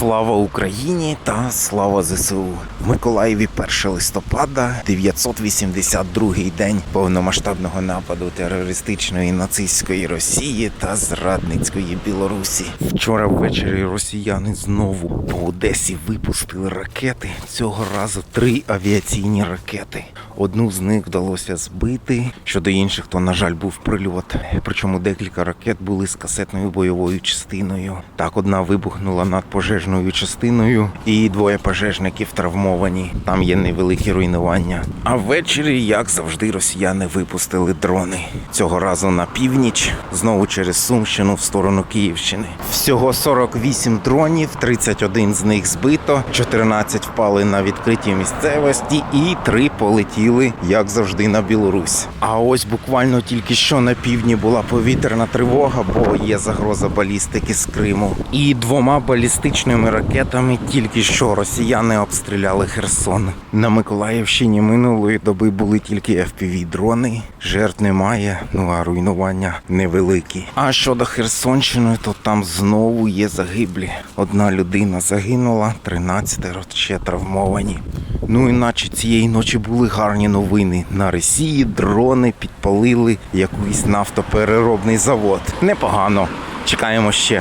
Слава Україні та слава ЗСУ. В Миколаєві 1 листопада, 982-й день повномасштабного нападу терористичної нацистської Росії та зрадницької Білорусі. Вчора ввечері росіяни знову по Одесі випустили ракети. Цього разу три авіаційні ракети. Одну з них вдалося збити. Щодо інших, то на жаль був прильот. Причому декілька ракет були з касетною бойовою частиною. Так, одна вибухнула над пожежною частиною, і двоє пожежників травмовані. Там є невеликі руйнування. А ввечері, як завжди, росіяни випустили дрони. Цього разу на північ, знову через Сумщину в сторону Київщини. Всього 48 дронів, 31 з них збито, 14 впали на відкритій місцевості, і 3 полетіли, як завжди, на Білорусь. А ось буквально тільки що на півдні була повітряна тривога, бо є загроза балістики з Криму. І двома балістичними ракетами тільки що росіяни обстріляли Херсон. На Миколаївщині минулої доби були тільки fpv дрони. Жертв немає, ну а руйнування невеликі. А щодо Херсонщини, то там знову є загиблі. Одна людина загинула, 13 ще травмовані. Ну іначе цієї ночі були гарні новини. На Росії дрони підпалили якийсь нафтопереробний завод. Непогано. Чекаємо ще.